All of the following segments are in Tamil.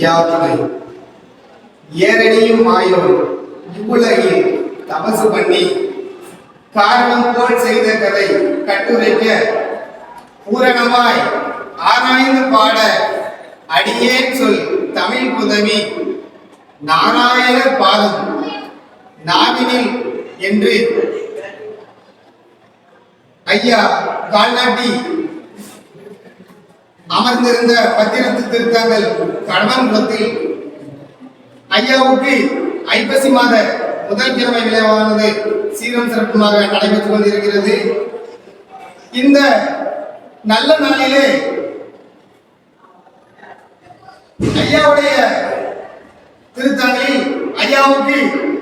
யாவது ஏரணியும் ஆயோ இவ்வுலகில் தபசு பண்ணி காரணம் போல் செய்த கதை கட்டுரைக்க பூரணமாய் ஆராய்ந்து பாட அடியேன் சொல் தமிழ் புதவி நாராயண பாதம் நாவினில் என்று. ஐயா கால்நாட்டி அமர்ந்திருந்த பத்திரத்து திருத்தங்கள் கடம்பன்குளத்தில் ஐயாவுக்கு ஐப்பசி மாத முதல் கிழமை விளைவானது சீரம் சிறப்புமாக நடைபெற்றுக் கொண்டிருக்கிறது. இந்த நல்ல நாளிலே ஐயாவுடைய திருத்தங்களில் ஐயாவுக்கு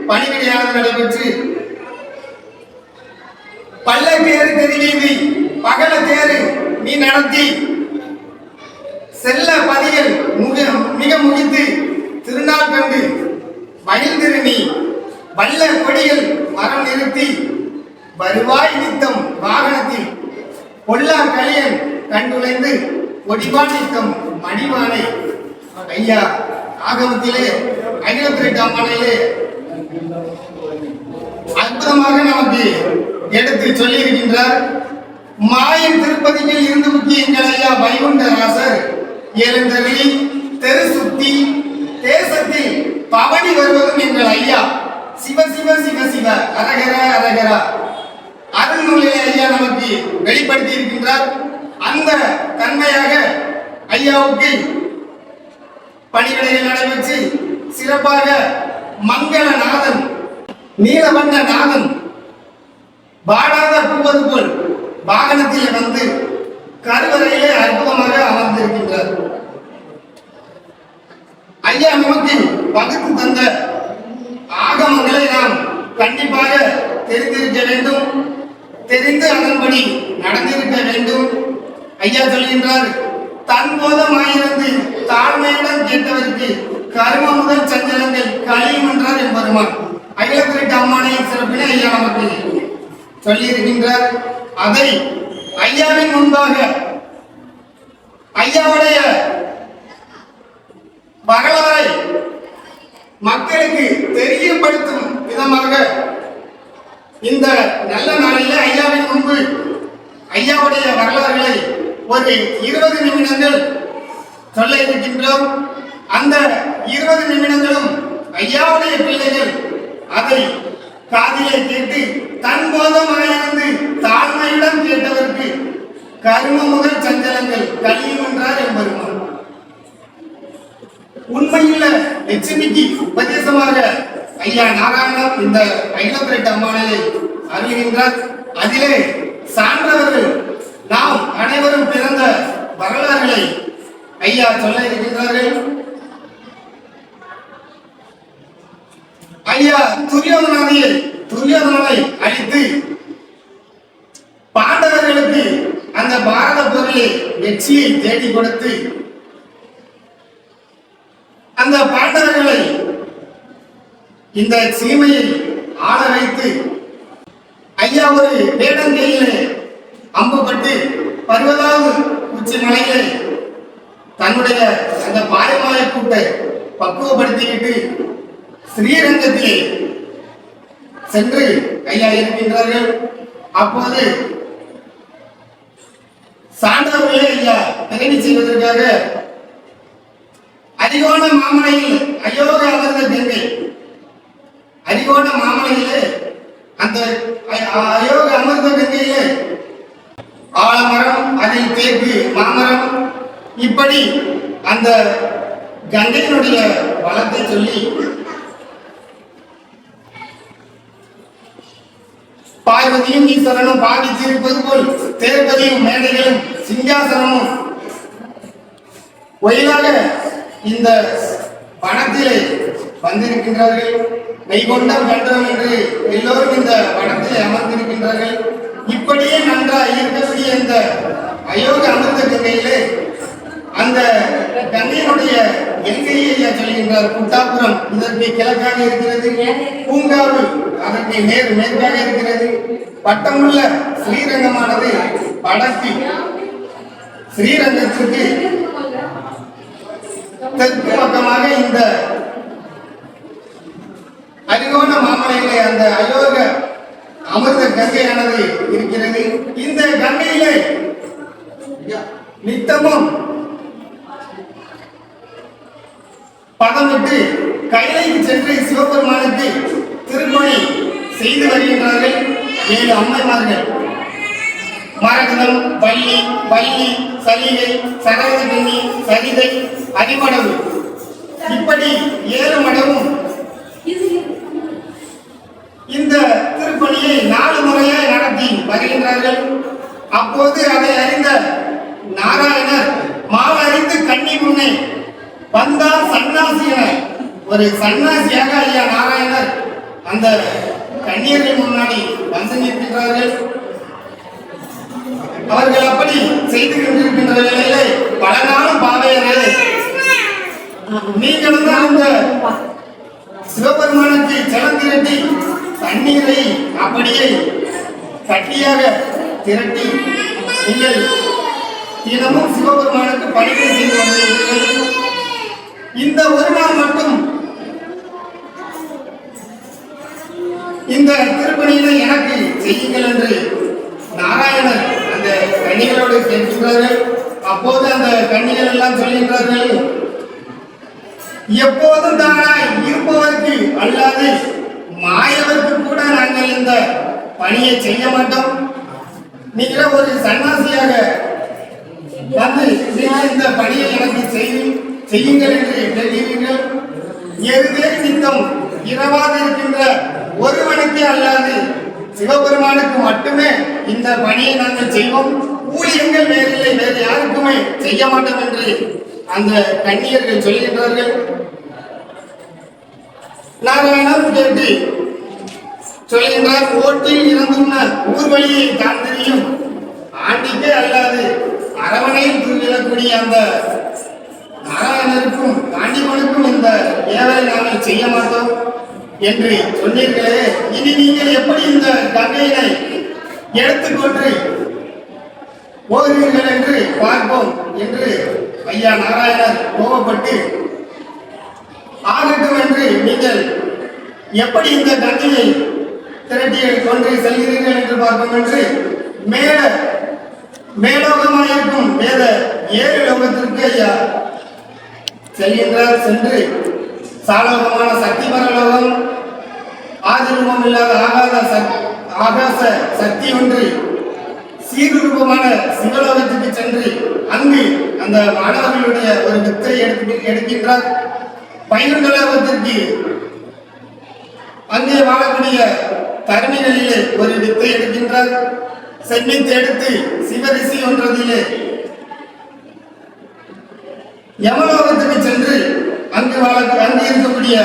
பணிவிடையானது நடைபெற்று பல்ல தேரு தெரிவீதி பகல தேரு நீ நடத்தி செல்ல பதியல் முக மிக முகித்து திருநாள் கண்டு மயில் திருநி வல்ல கொடிகள் மரம் நிறுத்தி வருவாய் நித்தம் வாகனத்தில் பொல்லா கலியன் கண்டுழைந்து ஒடிவான் நித்தம் மணிவானை ஐயா ஆகமத்திலே அகிலத்திரை அம்மனையிலே அற்புதமாக நமக்கு எடுத்து சொல்லி இருக்கின்றார் மாயம் திருப்பதியில் இருந்து முக்கிய எங்கள் ஐயா வைகுண்டராசர் எழுந்தருளி தெரு சுத்தி தேசத்தில் பவனி வருவதும் எங்கள் ஐயா. சிவ சிவ சிவ சிவ. அரகர அரகரா. அருள்நூலிலே ஐயா நமக்கு வெளிப்படுத்தி இருக்கின்றார். அந்த தன்மையாக ஐயாவுக்கு பணிவிடைகள் நடைபெற்று சிறப்பாக மங்களநாதன் நீலவண்ண நாதன் பாடாத பூவது போல் வாகனத்தில் வந்து கருவறையிலே அற்புதமாக அமர்ந்திருக்கின்றார். ஐயா நமக்கு பகுத்து தந்த ஆகமங்களை நாம் கண்டிப்பாக தெரிந்திருக்க வேண்டும். தெரிந்து அதன்படி நடந்திருக்க வேண்டும். ஐயா சொல்கின்றார் தன் போதமாயிருந்து தாழ்மையுடன் கேட்டவருக்கு கரும முதல் சஞ்சலங்கள் கழியும் என்றார் என்பருமான் அகிலத்திற்கு அம்மானையின் சிறப்பினை ஐயா நமக்கு சொல்லியிருக்கின்றார். அதை ஐயாவின் முன்பாக ஐயாவுடைய வரலாறை மக்களுக்கு தெரியப்படுத்தும் விதமாக இந்த நல்ல நாளில் ஐயாவின் முன்பு ஐயாவுடைய வரலாறுகளை ஒரு இருபது நிமிடங்கள் சொல்ல இருக்கின்றோம். அந்த இருபது நிமிடங்களும் ஐயாவுடைய பிள்ளைகள் அதை காதிலே கேட்டு தன் போதமாயிருந்து தாழ்மையிடம் கேட்டவருக்கு கரும முதல் சஞ்சலங்கள் கழியும் என்றார் எம்பெருமான். உண்மையில் லட்சுமிக்கு உபதேசமாக ஐயா நாராயணம் இந்த ஐலத்திரட்டு அம்மானையை அறிகின்றார் அதிலே சான்றவர்கள் நாம் அனைவரும் பிறந்த வரலாறுகளை ஐயா சொல்ல இருக்கின்றார்கள். ஐயா துரியோதனாதியை துரியோதனனை அழித்து பாண்டவர்களுக்கு அந்த பாரத போரிலே வெற்றியை தேடி கொடுத்து அந்த பாண்டவர்களை இந்த சீமையை ஆள வைத்து ஐயா ஒரு வேடங்கையிலே அம்புப்பட்டு பருவதாவது உச்சி மலையிலே தன்னுடைய அந்த பாயமாய கூட்டை பக்குவப்படுத்திக்கிட்டு ஸ்ரீரங்கத்திலே சென்று கையா இருக்கின்றார்கள் அப்போது சான்றவர்களே ஐயா பிறவி செய்வதற்காக அரிகோண மாமலையில் அயோக அமர்ந்த கங்கை அரிகோண மாமலையிலே அந்த அயோக அமர்ந்த கங்கையிலே ஆலமரம் அதில் தேக்கு மாமரம். இப்படி அந்த கங்கையினுடைய வளத்தை சொல்லி பார்வதியும் ஈஸ்வரனும் பாதித்திருப்பது போல் தேர்பதியும் மேடைகளும் சிங்காசனமும். ஒயிலாக இந்த வனத்திலே வந்திருக்கின்றார்கள் மெய்கொண்டம் கண்டோம் என்று எல்லோரும் இந்த வனத்திலே அமர்ந்திருக்கின்றார்கள். இப்படியே நன்றாக இருக்கக்கூடிய இந்த அயோக அமிர்த கங்கையிலே அந்த கங்கையினுடைய எல்கையை ஐயா சொல்கின்றார் குட்டாபுரம் இதற்கு கிழக்காக இருக்கிறது பூங்காவு அதற்கு நேர் மேற்காக இருக்கிறது. பட்டமுள்ள ஸ்ரீரங்கமானது வடக்கு ஸ்ரீரங்கத்திற்கு தெற்கு பக்கமாக இந்த அரிகோண மாமலையிலே அந்த அயோக அமிர்த கங்கையானது இருக்கிறது. இந்த கங்கையிலே நித்தமும் பதமிட்டு கைலைக்கு சென்று சிவபெருமானுக்கு திருப்பணி செய்து வருகின்றார்கள் ஏழு அம்மைமார்கள் மரகதம் வள்ளி வள்ளி சலிகை சரவணி சரிதை அடிமடவு. இப்படி ஏழு மடவும். இந்த திருப்பணியை நாலு முறையாக நடத்தி வருகின்றார்கள். அப்போது அதை அறிந்த நாராயணர் மாவறிந்து கன்னி முன்னே வந்தார் சன்னாசி என ஒரு சன்னாசியாக ஐயா நாராயணர் அந்த கண்ணியர்கள் முன்னாடி வந்து நிற்கின்றார்கள். அவர்கள் அப்படி செய்து கொண்டிருக்கின்ற வேளையிலே பல நாளும் பாவையரே. நீங்களும் தான் இந்த சிவபெருமானுக்கு ஜலம் திரட்டி தண்ணீரை அப்படியே கட்டியாக திரட்டி நீங்கள் தினமும் சிவபெருமானுக்கு பணிகள் செய்து வந்தீர்கள் இந்த ஒரு நாள் மட்டும் இந்த திருப்பணியினை எனக்கு செய்யுங்கள் என்று நாராயண கண்ணிகளோடு கன்னிகளோடு அப்போது அந்த கன்னிகள் எல்லாம் சொல்கின்றார்கள் எப்போதும் தானாய் இருப்பவருக்கு அல்லாது மாயவருக்கு கூட நாங்கள் இந்த பணியை செய்ய மாட்டோம். நீங்கள ஒரு சன்னியாசியாக வந்து நீங்கள் இந்த பணியை எனக்கு செய்து செய்யுங்கள் என்று கேட்கிறீர்கள் எருதேறி சித்தம் இரவாக இருக்கின்ற ஒருவனுக்கே அல்லாது சிவபெருமானுக்கு மட்டுமே இந்த பணியை நாங்கள் செய்வோம். ஊழியங்கள் வேறில்லை வேறு யாருக்குமே செய்ய மாட்டோம் என்று அந்த கண்ணியர்கள் சொல்கின்றார்கள். நாராயணம் கேட்டு சொல்கின்றார் ஓட்டில் இருந்துள்ள ஊர் வழியை தான் தெரியும். ஆண்டிக்கே அல்லாது அரவணையில் தூங்கிடக்கூடிய அந்த நாராயணருக்கும் காண்டிமனுக்கும் இந்த வேலை நாங்கள் செய்ய மாட்டோம் என்று சொன்னீர்களே. இனி நீங்கள் எப்படி இந்த கங்கையினை எடுத்துக்கொண்டு போகிறீர்கள் என்று பார்ப்போம் என்று ஐயா நாராயணர் கோபப்பட்டு ஆகட்டும் என்று நீங்கள் எப்படி இந்த கங்கையை திரட்டி கொண்டு செல்கிறீர்கள் என்று பார்ப்போம் என்று மேல மேலோகமாயிருக்கும் வேத ஏழு லோகத்திற்கு ஐயா செல்கின்றார். சென்று சாலோகமான சக்தி பரலோகம் ஆதிரூபம் இல்லாத ஆகாத ஆகாச சக்தி ஒன்று சீர்ரூபமான சிவலோகத்துக்கு சென்று அங்கு அந்த மாணவர்களுடைய ஒரு வித்தை எடுத்து எடுக்கின்றார். பையன்கலோகத்திற்கு அங்கே வாழக்கூடிய தருணிகளிலே ஒரு வித்தை எடுக்கின்றார். சென்னித்து எடுத்து சிவரிசி ஒன்றதிலே யமலோகத்துக்கு சென்று அங்கு வாழ அங்கு இருக்கக்கூடிய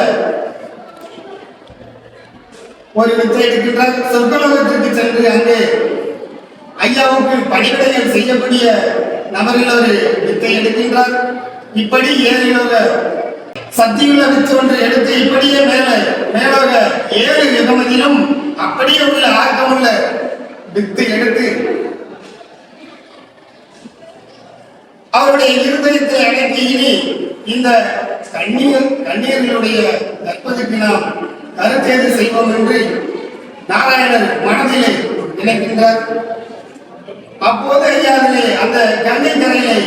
ஒரு வித்தை எடுக்கின்றார். சொர்க்கலோகத்திற்கு சென்று அங்கே ஐயாவுக்கு பணிவிடைகள் செய்யக்கூடிய நபரில் ஒரு வித்தை எடுக்கின்றார். இப்படி ஏழிலோக சத்தியுள்ள வித்து ஒன்று எடுத்து இப்படியே மேல மேலோக ஏழு விதமதிலும் அப்படியே உள்ள ஆக்கமுள்ள வித்து எடுத்து அவருடைய இருதயத்தை அடக்கி இனி இந்த கண்ணீர் கண்ணீர்களுடைய கற்பதுக்கு நாம் கருத்தேது செய்வோம் என்று நாராயணர் மனதிலே நினைக்கின்றார். அப்போது ஐயாவிலே அந்த கங்கை கரையிலே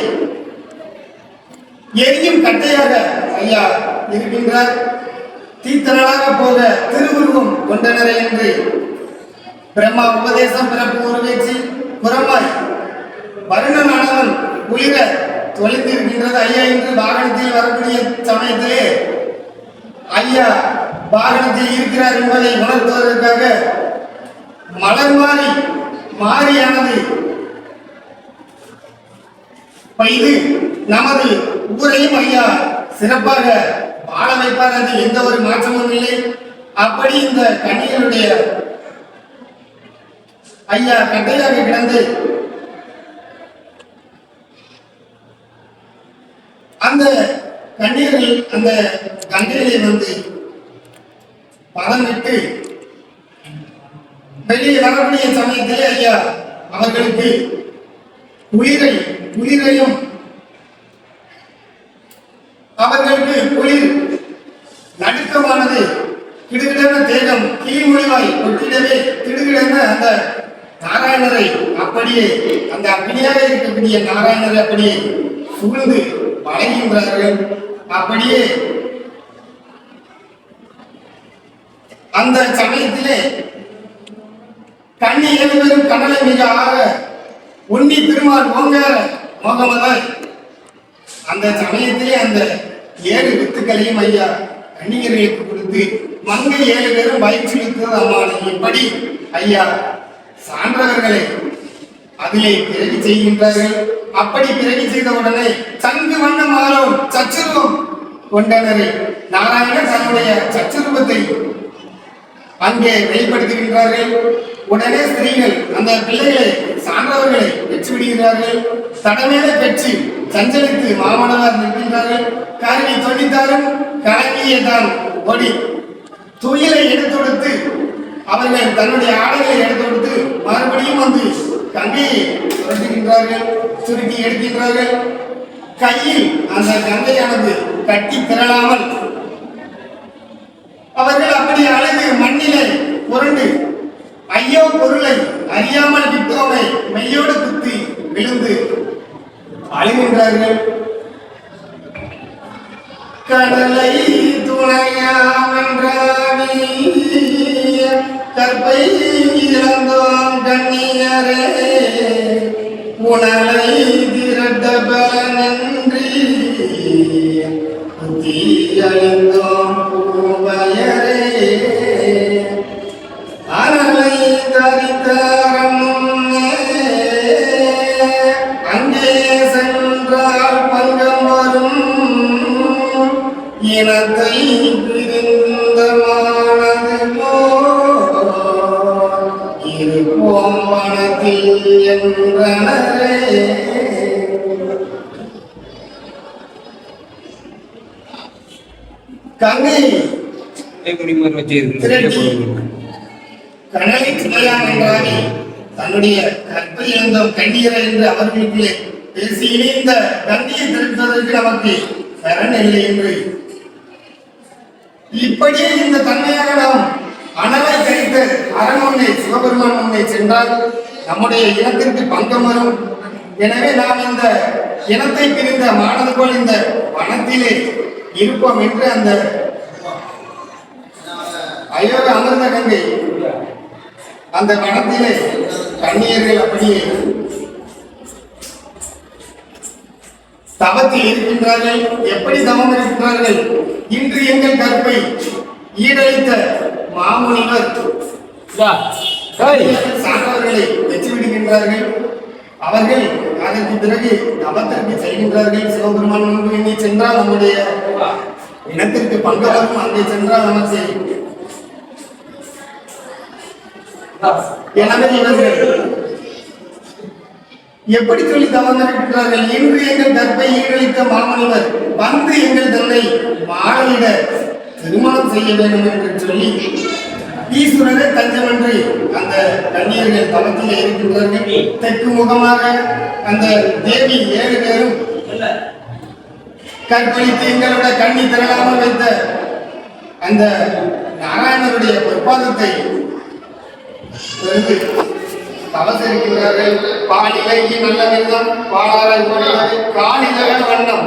எரியும் கட்டையாக ஐயா இருக்கின்றார். தீத்தரலாக போக திருவுருவம் கொண்டனரே என்று பிரம்மா உபதேசம் பிறப்பு உருவேற்றி புறமாய் வருணனானவன் குளிர தொலைந்திருக்கின்றது ஐயா என்று வாகனத்தில் வரக்கூடிய சமயத்திலே. ஐயா வாகனத்தில் இருக்கிறார் என்பதை உணர்த்துவதற்காக மலர் மாறி மாறியானது இது நமது ஊரையும் ஐயா சிறப்பாக வாழ வைப்பார். அது எந்த ஒரு மாற்றமும் இல்லை. அப்படி இந்த கண்ணியனுடைய ஐயா கட்டையாக கிடந்து அந்த கண்ணீர்கள் அந்த கங்கையிலே வந்து பதம் விட்டு வெளியே வரக்கூடிய சமயத்திலே ஐயா அவர்களுக்கு உயிரை உயிரையும் அவர்களுக்கு குளிர் நடுக்கமானது. கிடுகிடன தேகம் கிளிமொழிவாய் ஒட்டிடவே கிடுகிடன அந்த நாராயணரை அப்படியே அந்த அக்னியாக இருக்கக்கூடிய நாராயணரை அப்படியே சூழ்ந்து வணங்குகின்றார்கள் அப்படியே அந்த சமயத்திலே கண்ணி எழுவரும் கடலை மிக ஆக உன்னி திருமால் ஓங்கார மோகமதாய் அந்த சமயத்திலே அந்த ஏழு வித்துக்களையும் ஐயா கண்ணிகர்களுக்கு கொடுத்து மங்கை ஏழு பேரும் பயிற்சிவித்தது அம்மாவை எப்படி ஐயா சான்றவர்களை அதிலே பிறகு செய்கின்றார்கள். அப்படி பிறகு செய்த உடனே சங்கு வண்ணம் மாறும் சச்சுருவம் கொண்டனரை நாராயணன் தன்னுடைய சச்சுருவத்தை அங்கே வெளிப்படுத்துகின்றார்கள். உடனே ஸ்திரீகள் அந்த பிள்ளைகளை சான்றவர்களை வெற்றி விடுகிறார்கள் தடமேல பெற்று சஞ்சலித்து மாமனவர் நிற்கின்றார்கள். கருவி தொழித்தாரும் கலங்கிய தான் ஒடி துயிலை எடுத்து கொடுத்து அவர்கள் தன்னுடைய ஆடைகளை எடுத்து கொடுத்து மறுபடியும் வந்து கங்கையை சுரண்டுகின்றார்கள் சுருக்கி எடுக்கின்றார்கள். கையில் அந்த கங்கையானது கட்டி திரளாமல் அவர்கள் அப்படி அழகு மண்ணிலே புரண்டு ஐயோ பொருளை அறியாமல் விட்டோமே மெய்யோடு குத்தி விழுந்து அழுகின்றார்கள் கடலை துணையாமென்றானே கற்பை இழந்தோம் கண்ணியரே உணலை திரட்ட பல நன்றி புத்தி அழிந்தோம் பூவயரே. திரட்டி கனலை கிளையான் என்றானே தன்னுடைய கற்பை இழந்தோம் கண்ணீரை என்று அவர்களுக்கு பேசி இணைந்த கண்ணியை திருப்பதற்கு நமக்கு சரண் இல்லை என்று. இப்படியே இந்த தன்மையாக நாம் அனலை கழித்து அரண் முன்னே சிவபெருமான் முன்னே சென்றால் நம்முடைய இனத்திற்கு பங்கம் வரும். எனவே நாம் இந்த இனத்தை பிரிந்த போல் இந்த வனத்திலே இருப்போம் என்று அந்த அயோக அமிர்த கங்கை. அந்த வனத்திலே கண்ணியர்கள் அப்படியே தவத்தில் இருக்கின்றார்கள். எப்படி தவம் இருக்கின்றார்கள்? இன்று எங்கள் கற்பை ஈடழித்த மாமுனிவர் சான்றவர்களை வெற்றி விடுகின்றார்கள் அவர்கள் அதற்கு பிறகு தவத்திற்கு செல்கின்றார்கள். சிவபெருமான் முன்பு எண்ணி சென்றால் நம்முடைய இனத்திற்கு பங்கு வரும் அங்கே சென்றால் நமக்கு எனவே இவர்கள் எப்படி சொல்லி தவம் இருக்கின்றார்கள் இன்று எங்கள் கற்பை ஈடழித்த மாமனிவர் வந்து எங்கள் தன்னை மாலையிட திருமணம் செய்ய வேண்டும் என்று சொல்லி ஈஸ்வரனே தஞ்சம் என்று அந்த கன்னியர்கள் தவத்திலே இருக்கின்றார்கள். தெற்கு முகமாக அந்த தேவி ஏழு பேரும் கற்பழித்து எங்களோட கண்ணி திரளாமல் வைத்த அந்த நாராயணருடைய பொற்பாதத்தை பெருந்து தவசரிக்கிறார்கள் பாலிலகி நல்ல விதம் பாலாராய் போடுகிறது காலிலக வண்ணம்.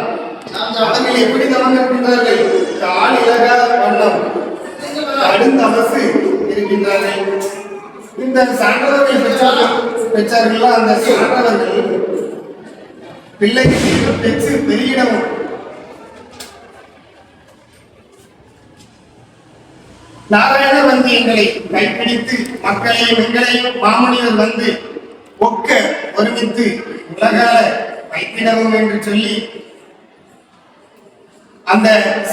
அவர்கள் எப்படி தவம் இருக்கின்றார்கள் காலிலக வண்ணம். கடுந்தமசு இருக்கின்றார்கள். இந்த சான்றவர்கள் பெற்றார்கள் பெற்றார்கள் அந்த சான்றவர்கள் பிள்ளைக்கு பெற்று பெருகிடவும் நாராயணர் வந்து எங்களை கைப்பிடித்து மக்களையும் எங்களையும் மாமனிதர் வந்து ஒக்க ஒருமித்து உலகால வைத்திடவும் என்று சொல்லி அந்த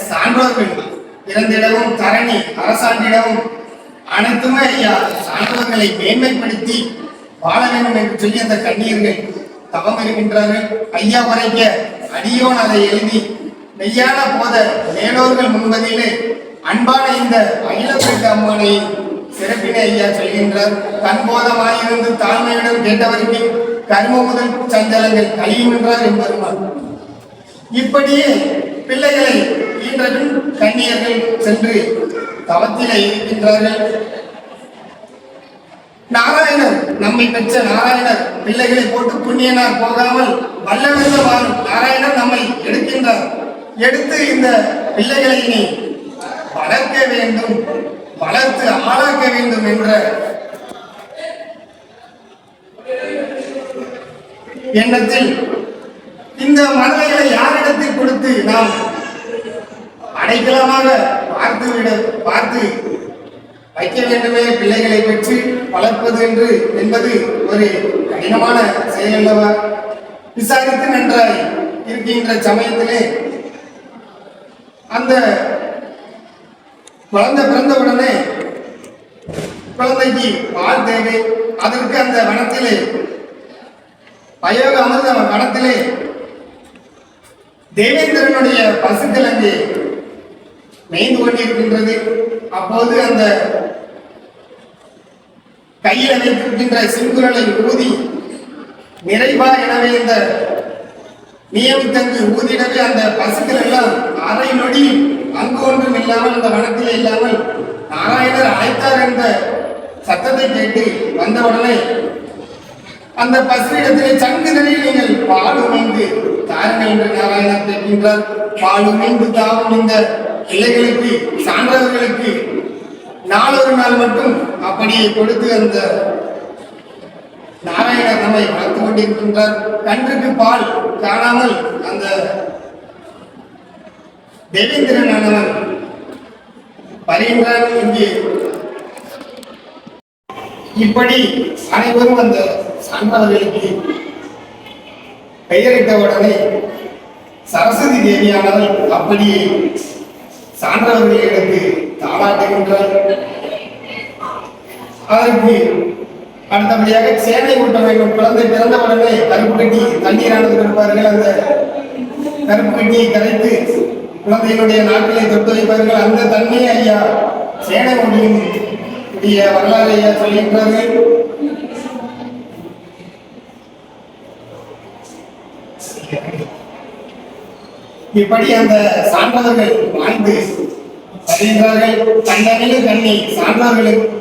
சான்றோர்கள் இறந்திடவும் தரணி அரசாண்டிடவும் அனைத்துமே ஐயா சான்றோர்களை மேன்மைப்படுத்தி வாழ வேண்டும் என்று சொல்லி அந்த கண்ணீர்கள் தவம் இருக்கின்றார்கள். ஐயா உரைக்க அடியோன் அதை எழுதி மெய்யான போத மேலோர்கள் முன்வதிலே அன்பான இந்த அகிலப்பேட்டு அம்மனை சிறப்பினை ஐயா சொல்கின்றார். கண்போதமாயிருந்து தாழ்மையுடன் கேட்டவருக்கு கர்ம முதல் சஞ்சலங்கள் கழியும் என்றார் என்பதுமான் இப்படியே பிள்ளைகளை ஈன்றதும் கன்னியர்கள் சென்று தவத்திலே இருக்கின்றார்கள். நாராயணர் நம்மை பெற்ற நாராயணர் பிள்ளைகளை போட்டு புண்ணியனார் போகாமல் வல்லவெல்ல வாழும் நாராயணர் நம்மை எடுக்கின்றார். எடுத்து இந்த பிள்ளைகளை நீ வளர்க்க வேண்டும் வளர்த்து ஆளாக்க வேண்டும் என்ற எண்ணத்தில் இந்த மனதைகளை யாரிடத்தில் கொடுத்து நாம் அடைக்கலமாக பார்த்து விட பார்த்து வைக்க வேண்டுமே? பிள்ளைகளை பெற்று வளர்ப்பது என்று என்பது ஒரு கடினமான செயல் அல்லவா? விசாரித்து நன்றாய் இருக்கின்ற சமயத்திலே அந்த குழந்தை பிறந்தவுடனே குழந்தைக்கு பால் தேவை. அதற்கு அந்த வனத்திலே பயோக அமிர்த வனத்திலே தேவேந்திரனுடைய பசுக்கள் அங்கே மேய்ந்து கொண்டிருக்கின்றது. அப்போது அந்த கையில் வைத்திருக்கின்ற சிங்குரலை ஊதி நிறைவா எனவே இந்த நியமித்தங்கு ஊதிடவே அந்த பசுக்கள் எல்லாம் அரை நொடியும் அங்கு ஒன்றும் இல்லாமல் அந்த வனத்தில் இல்லாமல் நாராயணர் அழைத்தார் என்ற சத்தத்தை கேட்டு வந்தவுடனே அந்த பசுவிடத்திலே சங்குதலில் நீங்கள் பால் உமைந்து தாருங்கள் என்று நாராயணர் கேட்கின்றார். பால் உமைந்து தாவும் இந்த பிள்ளைகளுக்கு சான்றவர்களுக்கு நாளொரு நாள் மட்டும் அப்படியே கொடுத்து அந்த நாராயணர் நம்மை வளர்த்து கொண்டிருக்கின்றார். கன்றுக்கு பால் காணாமல் அந்த தேவேந்திரனானவன் வருகின்றான் என்று இப்படி அனைவரும் அந்த சான்றவர்களுக்கு பெயரிட்டவுடனே சரஸ்வதி தேவியானவள் அப்படியே சான்றவர்களை எடுத்து தாளாட்டுகின்றார் அதற்கு அடுத்தபடியாக சேனை ஊட்ட வேண்டும். குழந்தை பிறந்தவுடனே கருப்பு கட்டி தண்ணீரானது கொடுப்பார்கள். அந்த கருப்பு கட்டியை கரைத்து குழந்தைகளுடைய நாட்டிலே தொட்டு வைப்பார்கள் அந்த தன்மை ஐயா. சேனை ஊட்டியும் வரலாறு ஐயா சொல்கின்றார்கள் இப்படி அந்த சான்றவர்கள் வாழ்ந்து வருகின்றார்கள். கண்ணனிலும் கண்ணி சான்றவர்களுக்கு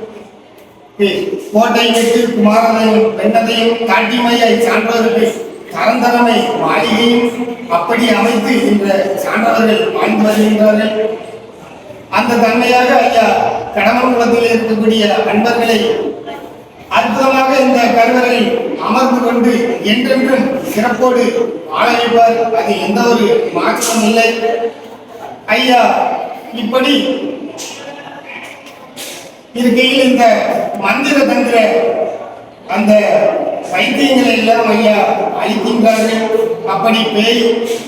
கோட்டை வெட்டு குமாரனையும் பெண்ணதையும் காட்டிமையை சான்றவர்கள் கரந்தரமை மாளிகையும் அப்படி அமைத்து இந்த சான்றவர்கள் வாழ்ந்து வருகின்றார்கள். அந்த தன்மையாக ஐயா கடமங்குளத்தில் இருக்கக்கூடிய அன்பர்களை அற்புதமாக இந்த கருவறையில் அமர்ந்து கொண்டு என்றென்றும் சிறப்போடு வாழ வைப்பார். அது எந்த ஒரு மாற்றமும் இல்லை. ஐயா இப்படி இருக்கையில் இந்த மந்திர தந்திர அந்த வைத்தியங்கள் எல்லாம் ஐயா. அழிக்கின்றார்கள் அப்படி பேய்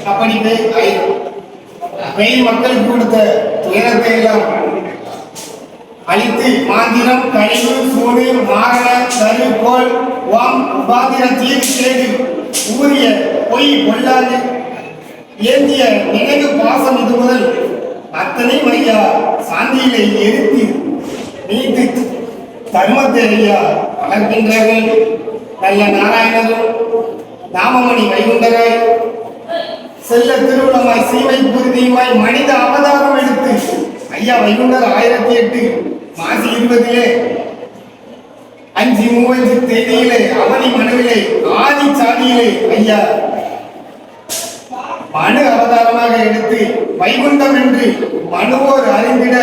அப்படி பேய் ஐ- பேய் மக்களுக்கு கொடுத்த துயரத்தை எல்லாம் அழித்து மாந்திரம் கழிவு சூடு மாரண கரு கோல் வாம் உபாதிர தீர்வு கேடு ஊறிய பொய் பொல்லாது ஏந்திய நினைவு பாசம் இது முதல். அத்தனை ஐயா சாந்தியிலே எரித்து நீத்து தர்மத்தை ஐயா வளர்க்கின்றார்கள். நல்ல நாராயணரும் நாமமணி வைகுண்டராய் செல்ல திருவிழமாய் சீமை புரிதியுமாய் மனித அவதாரம் எடுத்து ஐயா வைகுண்டர் ஆயிரத்தி எட்டு மாசி இருபதிலே அஞ்சு மூவஞ்சு தேதியிலே அவனி மனுவிலே ஆதி சாதியிலே ஐயா மனு அவதாரமாக எடுத்து வைகுண்டம் என்று மனுவோர் அறிந்திட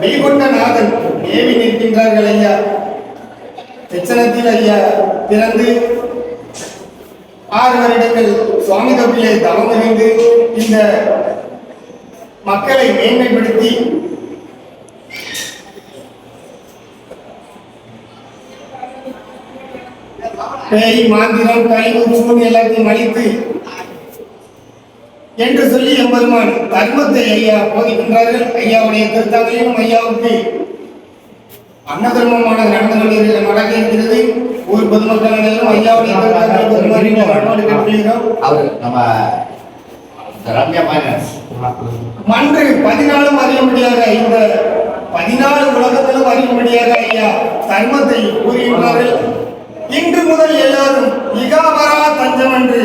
வைகுண்டநாதன் ஏவி நிற்கின்றார்கள் ஐயா. எச்சனத்தில் ஐயா பிறந்து ஆறு வருடங்கள் சுவாமி தப்பிலே தவம் இருந்து இந்த மக்களை மேன்மைப்படுத்தி பேய் மாந்திரம் கழிவு எல்லாத்தையும் அழித்து என்று சொல்லி எம்பெருமான் தர்மத்தை ஐயா போதிக்கின்றார்கள். ஐயாவுடைய திருத்தங்களையும் ஐயாவுக்கு அன்ன தர்மமானது நடந்து கொண்டிருக்கிற நடக்க இருக்கிறது ஊர் பொதுமக்கள் அனைவரும் ஐயாவுடைய அவர் நம்ம ரம்யா மைனஸ் மன்று பதினாலும் அறியும்படியாக இந்த பதினாலு உலகத்திலும் அறியும்படியாக ஐயா தர்மத்தை கூறுகின்றார்கள் இன்று முதல் எல்லாரும் இகாபரா தஞ்சம் என்று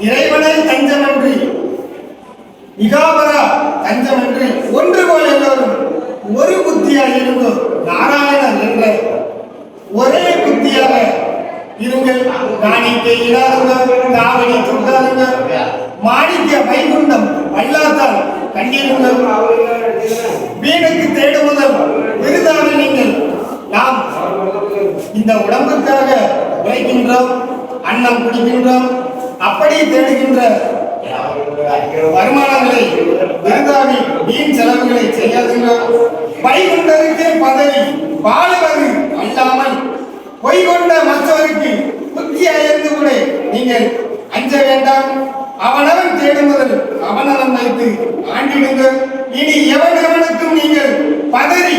இறைவனை தஞ்சம் என்று இகாபரா தஞ்சம் என்று ஒன்று போல் எல்லோரும் ஒரு புத்தியாக இருந்தும் நாராயணன் என்ற ஒரே புத்தியாக இருங்கள் காணிக்கை இடாதுங்க காவடி சொல்லாதுங்க மாணிக்க வைகுண்டம் வல்லாத்தால் கண்டிருங்கள் வீணுக்கு தேடுவதல் விருதான நீங்கள் நாம் இந்த உடம்புக்காக உழைக்கின்றோம் அன்னம் குடிக்கின்றோம் அப்படி தேடுகின்ற வருமானங்களை விருதாவி வீண் செலவுகளை செய்யாதீர்கள் வைகுண்டருக்கே பதவி பாலவரு அல்லாமல் பொய் கொண்ட மற்றவருக்கு புத்தி அயர்ந்து கூட நீங்கள் அஞ்ச வேண்டாம். அவனவன் தேடுவதில் அவனவன் வைத்து ஆண்டிடுங்கள் இனி எவன் எவனுக்கும் நீங்கள் பதறி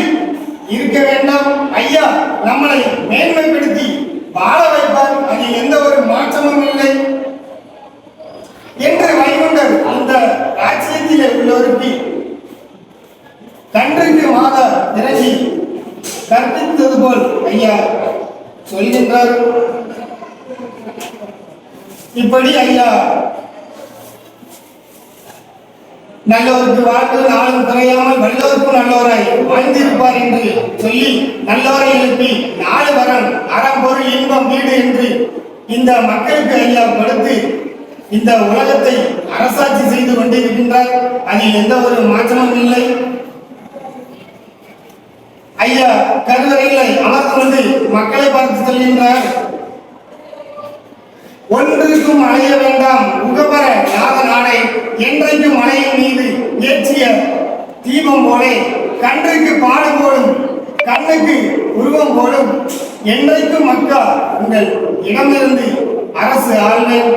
இருக்க வேண்டாம். ஐயா நம்மளை மேன்மைப்படுத்தி வாழ வைப்பார். அதில் எந்த ஒரு மாற்றமும் இல்லை. என்று வைகுண்ட ராஜ்யத்திலே உள்ளவருக்கு கன்றுக்கு மாத இறங்கி கற்பித்தது போல் ஐயா சொல்கின்றார். இப்படி ஐயா நல்லோருக்கு வாழ்க்கை நாளும் குறையாமல் வல்லோருக்கும் நல்லோராய் வாழ்ந்திருப்பார் என்று சொல்லி நல்லோரை எழுப்பி நாலு வரன் அறம் பொருள் இன்பம் வீடு என்று இந்த மக்களுக்கு ஐயா கொடுத்து இந்த உலகத்தை அரசாட்சி செய்து கொண்டிருக்கின்றார் அதில் எந்த ஒரு மாற்றமும் இல்லை. ஐயா கருவறையில் அமர்ந்து கொண்டு மக்களை பார்த்து சொல்கின்றார். ஒன்றுக்கும் அழைய வேண்டாம். உகபர யாக நாடை என்றைக்கும் மலையின் மீது ஏற்றிய தீபம் போலே கன்றுக்கு பாடு போடும் கண்ணுக்கு உருவம் போடும் என்றைக்கும் மக்கா உங்கள் இடமிருந்து அரசு ஆள்வேன்.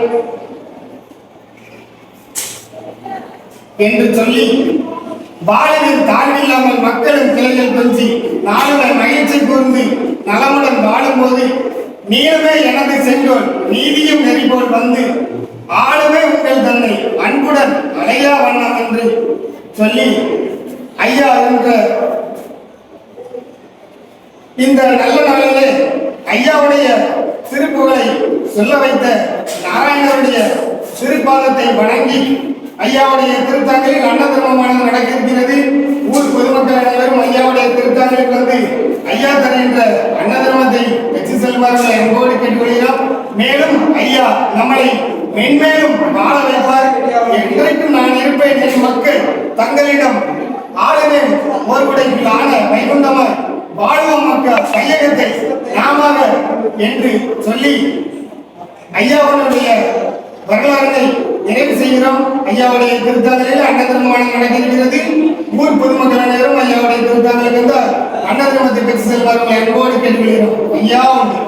என்று சொல்லி வாழவில் தாழ்வில்லாமல் மக்களும் கிளைகள் கொஞ்சி நாளுடன் மகிழ்ச்சி கூர்ந்து நலமுடன் வாழும்போது நீளமே எனது செங்கோல் நீதியும் நெறிபோல் வந்து ஆளுமே உங்கள் தன்னை அன்புடன் அலையா வண்ணம் என்று சொல்லி ஐயா என்ற இந்த நல்ல நாளிலே ஐயாவுடைய திருப்புகளை சொல்ல வைத்த நாராயணருடைய திருப்பாதத்தை வணங்கி ஐயாவுடைய திருத்தங்களில் அன்னதர்மமானது நடக்க இருக்கிறது ஊர் பொதுமக்கள் அனைவரும் ஐயாவுடைய திருத்தங்களில் வந்து ஐயா தருகின்ற அன்னதர்மத்தை வச்சு செல்வார்கள் என்போடு கேட்டுக்கொள்கிறோம். மேலும் ஐயா நம்மளை மென்மேலும் வாழ வைப்பார். என்றைக்கும் நான் இருப்பேன் என் மக்கள் தங்களிடம் ஆளுமே ஓர்வுடைக்கு ஆன வைகுண்டமாய் வாழ்வோம் மக்கள் கையகத்தை நாமாக என்று சொல்லி ஐயாவுடைய வரலாறுகளை நிறைவு செய்கிறோம். ஐயாவுடைய திருத்தாதலையில் அன்னதர்மமானம் நடக்கிறது ஊர் பொதுமக்கள் அனைவரும் ஐயாவுடைய திருத்தாங்கலில் இருந்து அன்னதர்மத்தை பெற்று செல்வார்கள் என்போடு கேட்டுக்கொள்கிறோம். ஐயா ஒன்று